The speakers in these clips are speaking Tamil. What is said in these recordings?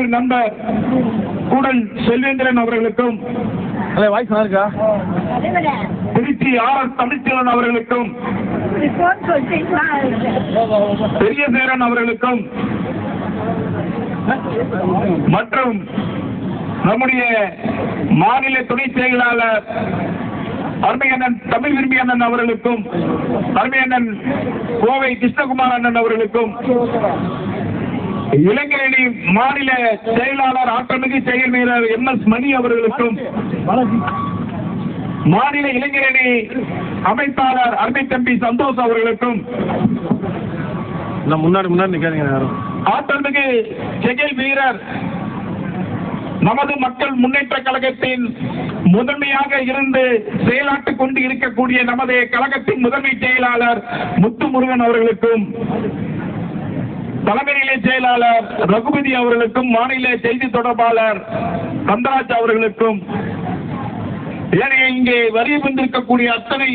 மகளிர் நண்பர் கூடல் செல்வேந்திரன் அவர்களுக்கும் திருச்சி ஆர் எஸ் தமிழ்ச்செல்வன் அவர்களுக்கும் பெரிய சேரன் அவர்களுக்கும் மற்றும் நம்முடைய மாநில துணை செயலாளர் அருமையண்ணன் தமிழ் விரும்பி அண்ணன் அவர்களுக்கும் அருமையண்ணன் கோவை கிருஷ்ணகுமார் அண்ணன் அவர்களுக்கும் இளைஞரணி மாநில செயலாளர் ஆற்றமிகு செயல் வீரர் எம் எஸ் மணி அவர்களுக்கும் மாநில இளைஞரணி அமைப்பாளர் அருமை தம்பி சந்தோஷ் அவர்களுக்கும் முன்னாடி முன்னாடி நிற்காதீங்க யாரும் ஆற்றமிகு செயல் வீரர் நமது மக்கள் முன்னேற்ற கழகத்தின் முதன்மையாக இருந்து செயலாற்றிக் கொண்டு இருக்கக்கூடிய நமது கழகத்தின் முதன்மை செயலாளர் முத்துமுருகன் அவர்களுக்கும் தலைமை செயலாளர் ரகுபதி அவர்களுக்கும் மாநில செய்தி தொடர்பாளர் கந்தராஜ் அவர்களுக்கும் ஏனைய இங்கே வரி வந்திருக்கக்கூடிய அத்தனை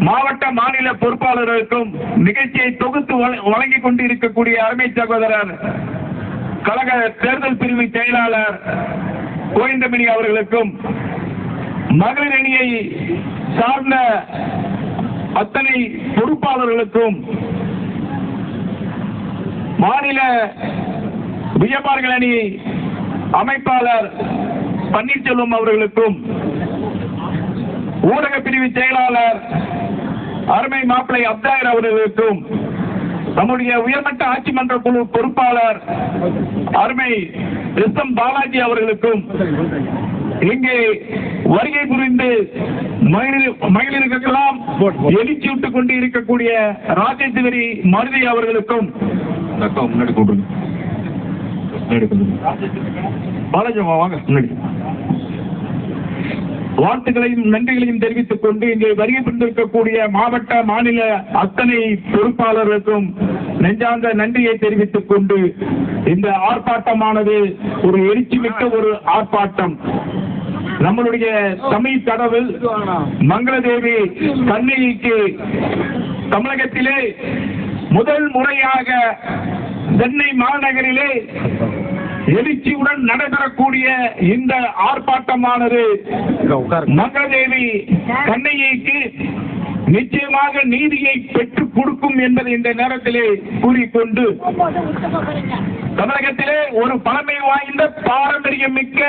மாவட்ட மாநில பொறுப்பாளர்களுக்கும் நிகழ்ச்சியை தொகுத்து வழ- வழங்கிக் கொண்டிருக்கக்கூடிய அருமை சகோதரர் கழக தேர்தல் பிரிவு செயலாளர் கோவிந்தமணி அவர்களுக்கும் மகளிர் அணியை சார்ந்த அத்தனை பொறுப்பாளர்களுக்கும் மாநில விஜயபார்கள் அணி அமைப்பாளர் பன்னீர்செல்வம் அவர்களுக்கும் ஊடக பிரிவு செயலாளர் அருமை மாப்பிளை அப்தாயர் அவர்களுக்கும் நம்முடைய உயர்மட்ட ஆட்சி மன்ற குழு பொறுப்பாளர் அருமை எஸ் எம் பாலாஜி அவர்களுக்கும் இங்கே வருகை புரிந்து மகளிர் மகளிருக்கெல்லாம் எழுச்சி விட்டுக் கொண்டு இருக்கக்கூடிய ராஜேஸ்வரி மருதி அவர்களுக்கும் முன்னாடி கூப்பிடுங்க. முன்னாடி கூப்பிடுங்க. பாலாஜி அம்மா வாங்க. முன்னாடி. வாழ்த்துக்களையும் நன்றிகளையும் தெரிவித்துக் கொண்டு இங்கே வருகை புரிந்திருக்கக்கூடிய மாவட்ட மாநில அத்தனை பொறுப்பாளர்களுக்கும் நெஞ்சார்ந்த நன்றியை தெரிவித்துக் கொண்டு இந்த ஆர்ப்பாட்டமானது ஒரு எழுச்சி மிக்க ஒரு ஆர்ப்பாட்டம். நம்மளுடைய தமிழ் கடவுள் மங்களதேவி கண்ணிக்கு தமிழகத்திலே முதல் முறையாக சென்னை மாநகரிலே எழுச்சியுடன் நடைபெறக்கூடிய இந்த ஆர்ப்பாட்டமானது மங்களதேவி கண்ணையைக்கு நிச்சயமாக நீதியை பெற்றுக் கொடுக்கும் என்பதை இந்த நேரத்திலே கூறிக்கொண்டு தமிழகத்திலே ஒரு பழமை வாய்ந்த பாரம்பரியம் மிக்க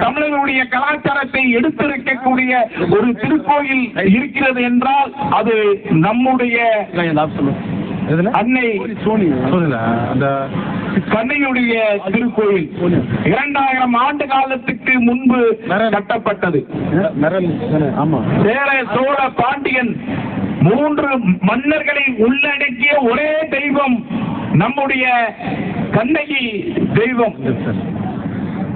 தமிழர்களுடைய கலாச்சாரத்தை எடுத்திருக்கக்கூடிய ஒரு திருக்கோயில் இருக்கிறது என்றால் அது நம்முடைய அன்னை சோனி சோனில அந்த கண்ணையுடைய திருக்கோயில். இரண்டாயிரம் ஆண்டு காலத்துக்கு முன்பு கட்டப்பட்டது. சேர சோழ பாண்டியன் மூன்று மன்னர்களை உள்ளடக்கிய ஒரே தெய்வம் நம்முடைய கண்ணகி தெய்வம்.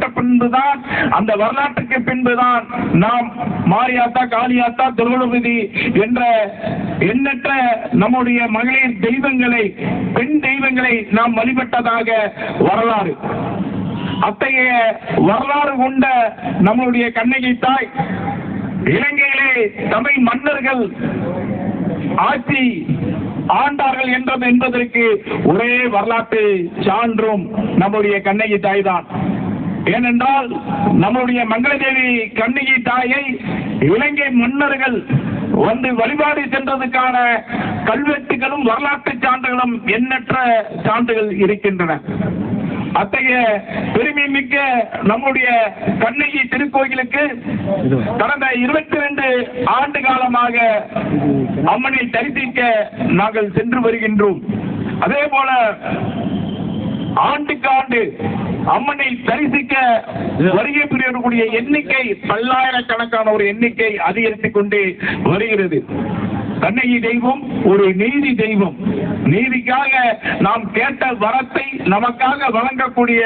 பின்புதான் அந்த வரலாற்றுக்கு பின்புதான் நாம் மாரியாத்தா காளியாத்தா துர்கலபதி என்ற எண்ணற்ற நம்முடைய மகளிர் தெய்வங்களை பெண் தெய்வங்களை நாம் வழிபட்டதாக வரலாறு. அத்தகைய வரலாறு கொண்ட நம்மளுடைய கண்ணகி தாய் இலங்கையிலே தமிழ் மன்னர்கள் ஆட்சி ஆண்டார்கள் என்றது என்பதற்கு ஒரே வரலாற்று சான்றும் நம்முடைய கண்ணகி தாய் தான். ஏனென்றால் நம்முடைய மங்களதேவி கண்ணகி தாயை இலங்கை மன்னர்கள் வந்து வழிபாடு சென்றதுக்கான கல்வெட்டுகளும் வரலாற்று சான்றுகளும் எண்ணற்ற சான்றுகள் இருக்கின்றன. அத்தகைய பெருமை மிக்க நம்முடைய கண்ணகி திருக்கோயிலுக்கு கடந்த இருபத்தி ரெண்டு ஆண்டு காலமாக அம்மனை தரிசிக்க நாங்கள் சென்று வருகின்றோம். அதே போல ஆண்டுக்கு ஆண்டு அம்மனை தரிசிக்க வருகை புரியக்கூடிய எண்ணிக்கை பல்லாயிரக்கணக்கான ஒரு எண்ணிக்கை அதிகரித்துக் கொண்டே வருகிறது. கண்ணகி தெய்வம் ஒரு நீதி தெய்வம். நீதிக்காக நாம் கேட்ட வரத்தை நமக்காக வழங்கக்கூடிய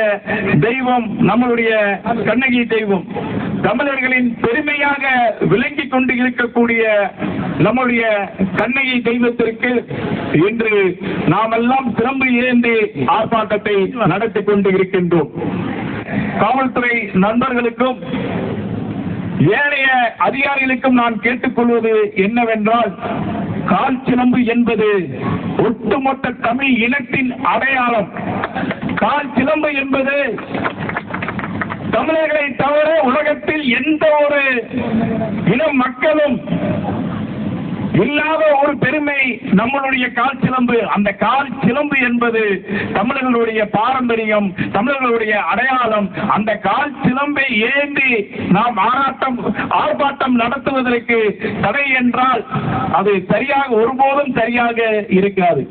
தெய்வம் நம்மளுடைய கண்ணகி தெய்வம். தமிழர்களின் பெருமையாக விளங்கிக் கொண்டு இருக்கக்கூடிய நம்முடைய கண்ணையை தெய்வத்திற்கு இன்று நாமெல்லாம் சிறம்பு ஏந்தி ஆர்ப்பாட்டத்தை நடத்தி கொண்டு இருக்கின்றோம் காவல்துறை நண்பர்களுக்கும் ஏனைய அதிகாரிகளுக்கும் நான் கேட்டுக்கொள்வது என்னவென்றால் கால் சிலம்பு என்பது ஒட்டுமொத்த தமிழ் இனத்தின் அடையாளம். கால் சிலம்பு என்பது உலகத்தில் எந்த ஒரு இன மக்களும் இல்லாத ஒரு பெருமை நம்மளுடைய கால் சிலம்பு. அந்த கால் சிலம்பு என்பது தமிழர்களுடைய பாரம்பரியம் தமிழர்களுடைய அடையாளம். அந்த கால் சிலம்பை ஏந்தி நாம் ஆராட்டம் ஆர்ப்பாட்டம் நடத்துவதற்கு தடை என்றால் அது சரியாக ஒருபோதும் சரியாக இருக்காது.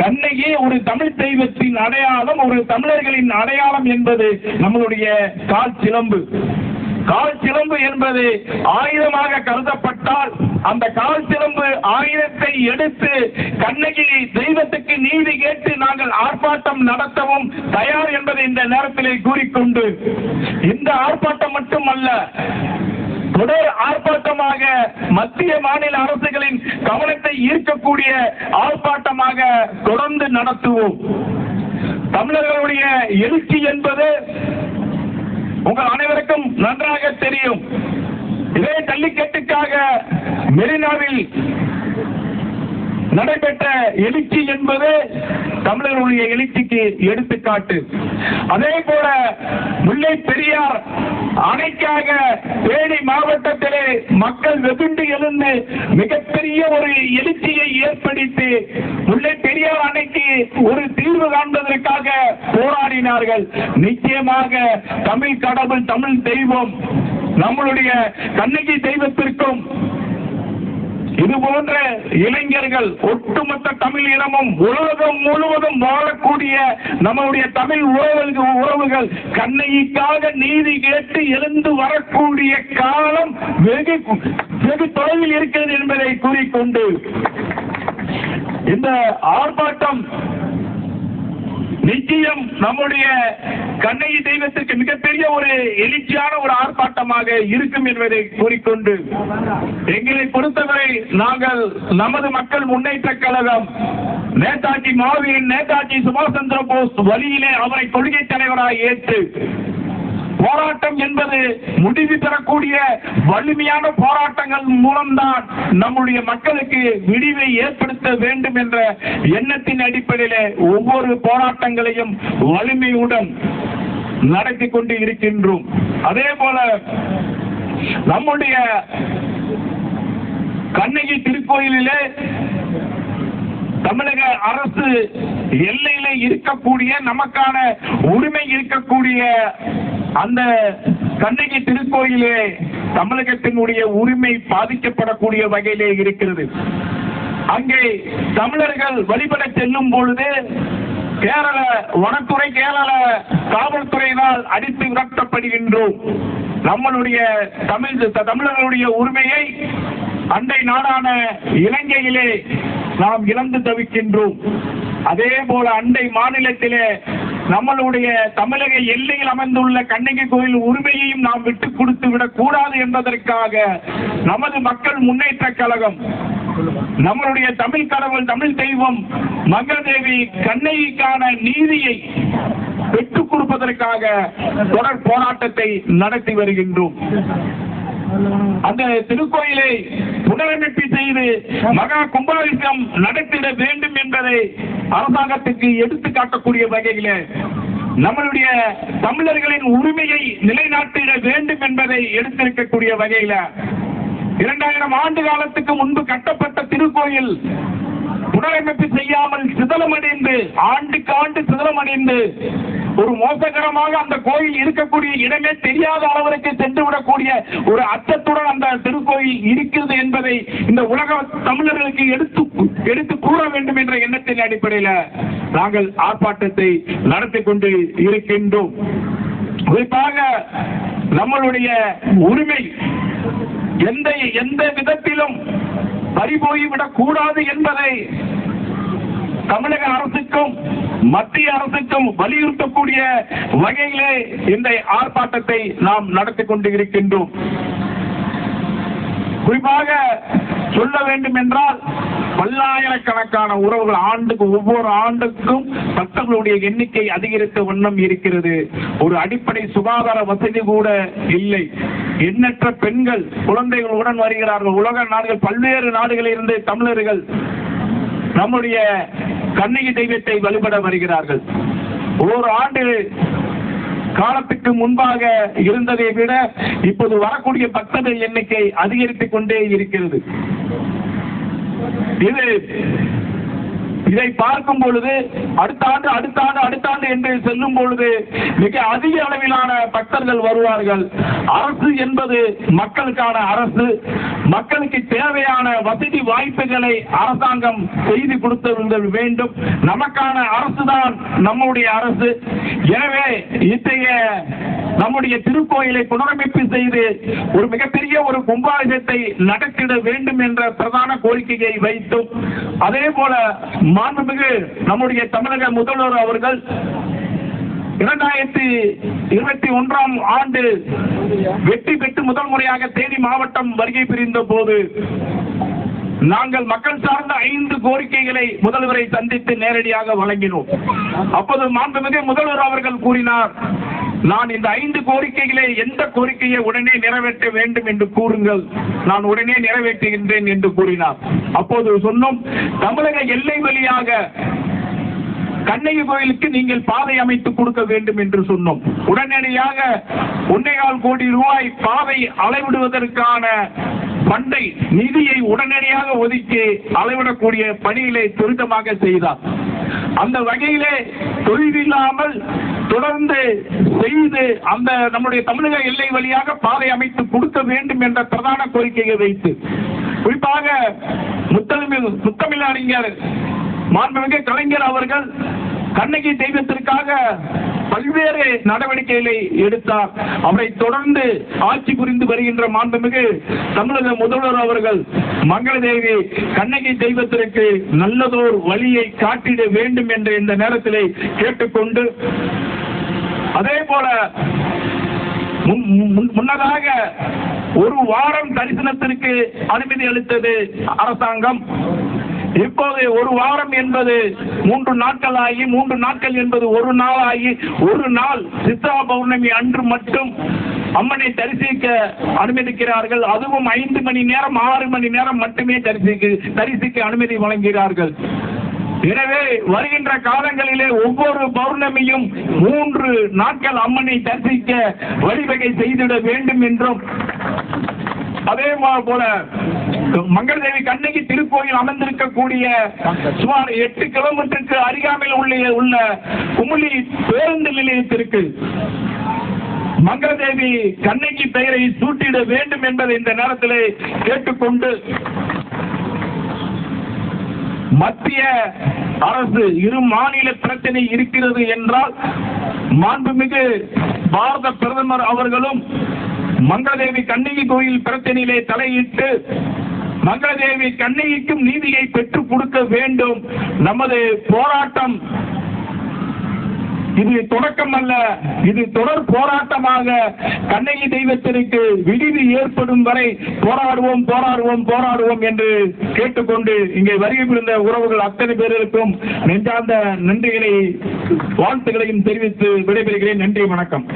தன்னையே ஒரு தமிழ் தெய்வத்தின் அடையாளம் ஒரு தமிழர்களின் அடையாளம் என்பது நம்மளுடைய கால் சிலம்பு. கால் சிலம்பு என்பது ஆயுதமாக கருதப்பட்டால் அந்த கால் சிலம்பு ஆயுதத்தை எடுத்து கண்ணகியை தெய்வத்துக்கு நீதி கேட்டு நாங்கள் ஆர்ப்பாட்டம் நடத்தவும் தயார் என்பதை இந்த நேரத்திலே கூறிக்கொண்டு இந்த ஆர்ப்பாட்டம் மட்டுமல்ல தொடர் ஆர்ப்பாட்டமாக மத்திய மாநில அரசுகளின் கவனத்தை ஈர்க்கக்கூடிய ஆர்ப்பாட்டமாக தொடர்ந்து நடத்துவோம். தமிழர்களுடைய எழுச்சி என்பது உங்கள் அனைவருக்கும் நன்றாக தெரியும். இதே ஜல்லிக்கட்டுக்காக மெரினாவில் நடைபெற்ற எழுச்சி என்பது தமிழர்களுடைய எழுச்சிக்கு எடுத்துக்காட்டு. அதே போல முல்லை பெரியார் அணைக்காக மக்கள் வெகுண்டு எழுந்து மிகப்பெரிய ஒரு எழுச்சியை ஏற்படுத்தி முல்லை பெரியார் அணைக்கு ஒரு தீர்வு காண்பதற்காக போராடினார்கள். நிச்சயமாக தமிழ் கடவுள் தமிழ் தெய்வம் நம்மளுடைய கண்ணகி தெய்வத்திற்கும் இது போன்ற இளைஞர்கள் ஒட்டுமொத்த தமிழ் இனமும் உலகம் முழுவதும் வாழக்கூடிய நம்முடைய தமிழ் உறவுகள் உறவுகள் கண்ணகிக்காக நீதி கேட்டு எழுந்து வரக்கூடிய காலம் வெகு வெகு தொலைவில் இருக்கிறது என்பதை கூறிக்கொண்டு இந்த ஆர்ப்பாட்டம் நிச்சயம் நம்முடைய கண்ணகி தெய்வத்திற்கு மிகப்பெரிய ஒரு எழுச்சியான ஒரு ஆர்ப்பாட்டமாக இருக்கும் என்பதை கூறிக்கொண்டு எங்களை பொறுத்தவரை நாங்கள் நமது மக்கள் முன்னேற்ற கழகம் நேதாஜி மாவீரன் நேதாஜி சுபாஷ் சந்திர போஸ் வழியிலே அவரை கொள்கை தலைவராக ஏற்று போராட்டம் என்பது முடிவு பெறக்கூடிய வலிமையான போராட்டங்கள் மூலம்தான் நம்முடைய மக்களுக்கு விடிவை ஏற்படுத்த வேண்டும் என்ற எண்ணத்தின் அடிப்படையிலே ஒவ்வொரு போராட்டங்களையும் வலிமையுடன் நடத்தி கொண்டு இருக்கின்றோம். அதே போல நம்முடைய கண்ணகி திருக்கோயிலிலே தமிழக அரசு எல்லையில இருக்கக்கூடிய நமக்கான உரிமை இருக்கக்கூடிய அந்த கண்ணகி திருக்கோயிலே தமிழகத்தினுடைய உரிமை பாதிக்கப்படக்கூடிய வகையிலே இருக்கிறது. அங்கே தமிழர்கள் வழிபட செல்லும் பொழுது கேரள வனத்துறை கேரள காவல்துறையினால் அடித்து விரட்டப்படுகின்றோம். நம்மளுடைய தமிழ் தமிழர்களுடைய உரிமையை அண்டை நாடான இலங்கையிலே நாம் இழந்து தவிக்கின்றோம். அதே போல அண்டை மாநிலத்திலே நம்மளுடைய தமிழக எல்லையில் அமைந்துள்ள கண்ணகி கோயில் உரிமையையும் நாம் விட்டுக் கொடுத்து விடக் கூடாது என்பதற்காக நமது மக்கள் முன்னேற்ற கழகம் நம்மளுடைய தமிழ் கடவுள் தமிழ் தெய்வம் மங்கதேவி கண்ணகிக்கான நீதியை பெற்றுக் கொடுப்பதற்காக தொடர் போராட்டத்தை நடத்தி வருகின்றோம். அந்த திருக்கோயிலை புனரமைப்பு செய்து மகா கும்பாபிஷேகம் நடத்திட வேண்டும் என்பதை அரசாங்கத்துக்கு எடுத்து காட்டக்கூடிய வகையில நம்மளுடைய தமிழர்களின் உரிமையை நிலைநாட்டிட வேண்டும் என்பதை எடுத்திருக்கக்கூடிய வகையில இரண்டாயிரம் ஆண்டு காலத்துக்கு முன்பு கட்டப்பட்ட திருக்கோயில் புனரமைப்பு செய்யாமல் சிதலமடைந்து ஆண்டுக்கு ஆண்டு சிதலமடைந்து ஒரு மோசகரமாக அந்த கோயில் இருக்கக்கூடிய இடமே தெரியாத அளவிற்கு சென்று விடக்கூடிய ஒரு அச்சத்துடன் அந்த திருக்கோயில் இருக்கிறது என்பதை இந்த உலக தமிழர்களுக்கு எடுத்து எடுத்து கூற வேண்டும் என்ற எண்ணத்தின் அடிப்படையில் நாங்கள் ஆர்ப்பாட்டத்தை நடத்தி கொண்டு இருக்கின்றோம். குறிப்பாக நம்மளுடைய உரிமை எந்த எந்த விதத்திலும் பறிபோய்விடக் கூடாது என்பதை தமிழக அரசுக்கும் மத்திய அரசுக்கும் வலியுறுத்தக்கூடிய வகையிலே இந்த ஆர்ப்பாட்டத்தை நாம் நடத்தி கொண்டு இருக்கின்றோம் குறிப்பாக சொல்ல வேண்டும் என்றால் பல்லாயிரக்கணக்கான உறவுகள் ஆண்டுக்கு ஒவ்வொரு ஆண்டுக்கும் பக்தர்களுடைய எண்ணிக்கை அதிகரித்த வண்ணம் இருக்கிறது. ஒரு அடிப்படை சுகாதார வசதி கூட இல்லை. எண்ணற்ற பெண்கள் குழந்தைகளுடன் வருகிறார்கள். உலக நாடுகள் பல்வேறு நாடுகளில் இருந்து தமிழர்கள் நம்முடைய கண்ணகி தெய்வத்தை வழிபட வருகிறார்கள். ஒரு ஆண்டு காலத்துக்கு முன்பாக இருந்ததை விட இப்போது வரக்கூடிய பக்தர்கள் எண்ணிக்கை அதிகரித்துக் கொண்டே இருக்கிறது. இது இதை பார்க்கும் பொழுது அடுத்த ஆண்டு அடுத்த ஆண்டு அடுத்த ஆண்டு என்று செல்லும் பொழுது மிக அதிக அளவிலான பக்தர்கள் வருவார்கள். அரசு என்பது மக்களுக்கான அரசு. மக்களுக்கு தேவையான வசதி வாய்ப்புகளை அரசாங்கம் செய்து கொடுத்த வேண்டும். நமக்கான அரசு தான் நம்முடைய அரசு. எனவே இத்தகைய நம்முடைய திருக்கோயிலை புனரமைப்பு செய்து ஒரு மிகப்பெரிய ஒரு கும்பாபிஷத்தை நடத்திட வேண்டும் என்ற பிரதான கோரிக்கையை வைத்தும் அதே போல மாண்புமிகு நம்முடைய தமிழக முதல்வர் அவர்கள் இரண்டாயிரத்தி இருபத்தி ஒன்றாம் ஆண்டு வெற்றி பெற்று முதல் முறையாக தேனி மாவட்டம் வருகை பிரிந்த போது நாங்கள் மக்கள் சார்ந்த ஐந்து கோரிக்கைகளை முதல்வரை சந்தித்து நேரடியாக வழங்கினோம். அப்போது மாண்புமிகு முதல்வர் அவர்கள் கூறினார் நான் இந்த ஐந்து கோரிக்கைகளை எந்த கோரிக்கையை உடனே நிறைவேற்ற வேண்டும் என்று கூறுங்கள். நான் உடனே நிறைவேற்றுகின்றேன் என்று கூறினார். அப்போது சொன்னோம் தமிழக எல்லை வழியாக கண்ணகி கோயிலுக்கு நீங்கள் பாதை அமைத்து கொடுக்க வேண்டும் என்று சொன்னோம். உடனடியாக ஒன்னேகால் கோடி ரூபாய் பாதை அளவிடுவதற்கான பண்டை நிதியை உடனடியாக ஒதுக்கி அளவிடக்கூடிய பணிகளை துரிதமாக செய்தார். அந்த வகையிலே தொழிலில்லாமல் தொடர்ந்து செய்து அந்த நம்முடைய தமிழக எல்லை வழியாக பாதை அமைத்து கொடுக்க வேண்டும் என்ற பிரதான கோரிக்கையை வைத்து குறிப்பாக முத்தமிழ் முத்தமிழ் அறிஞர் மாண்புமிகு கலைஞர் அவர்கள் கண்ணகி தெய்வத்திற்காக பல்வேறு நடவடிக்கைகளை எடுத்தார். அவரை தொடர்ந்து ஆட்சி புரிந்து வருகின்ற மாண்புமிகு தமிழக முதல்வர் அவர்கள் மங்களதேவி கண்ணகி தெய்வத்திற்கு நல்லதோர் வழியை காட்டிட வேண்டும் என்ற இந்த நேரத்திலே கேட்டுக்கொண்டு அதே போல முன்- முன்- முன்னதாக ஒரு வாரம் தரிசனத்திற்கு அனுமதி அளித்தது அரசாங்கம். இப்போது ஒரு வாரம் என்பது மூன்று நாட்கள் ஆகி மூன்று நாட்கள் என்பது ஒரு நாள் ஆகி ஒரு நாள் சித்ரா பௌர்ணமி அன்று மட்டும் அம்மனை தரிசிக்க அனுமதிக்கிறார்கள். அதுவும் ஐந்து மணி நேரம் ஆறு மணி நேரம் மட்டுமே தரிசிக்க தரிசிக்க அனுமதி வழங்குகிறார்கள். எனவே வருகின்ற காலங்களிலே ஒவ்வொரு பௌர்ணமியும் மூன்று நாட்கள் அம்மனை தரிசிக்க வழிவகை செய்திட வேண்டும் என்றும் அதே போல மங்களதேவி கண்ணகி திருக்கோயில் அமர்ந்திருக்கக்கூடிய சுமார் எட்டு கிலோமீட்டருக்கு அருகாமையில் உள்ள உள்ள குமுளி பேருந்து நிலையத்திற்கு மங்களதேவி கண்ணகி பெயரை சூட்டிட வேண்டும் என்பதை இந்த நேரத்தில் கேட்டுக்கொண்டு மத்திய அரசு இரு மாநில பிரச்சனை இருக்கிறது என்றால் மாண்புமிகு பாரத பிரதமர் அவர்களும் மங்களதேவி கண்ணகி கோயில் பிரச்சனையிலே தலையிட்டு மங்களதேவி கண்ணகிக்கும் நீதியை பெற்றுக் கொடுக்க வேண்டும். நமது போராட்டம் இது தொடக்கம் அல்ல இது தொடர் போராட்டமாக கண்ணகி தெய்வத்திற்கு விடுதி ஏற்படும் வரை போராடுவோம் போராடுவோம் போராடுவோம் என்று கேட்டுக்கொண்டு இங்கே வருகை புரிந்த உறவுகள் அத்தனை பேருக்கும் நெஞ்சார்ந்த நன்றிகளை வாழ்த்துக்களையும் தெரிவித்து விடைபெறுகிறேன். நன்றி வணக்கம்.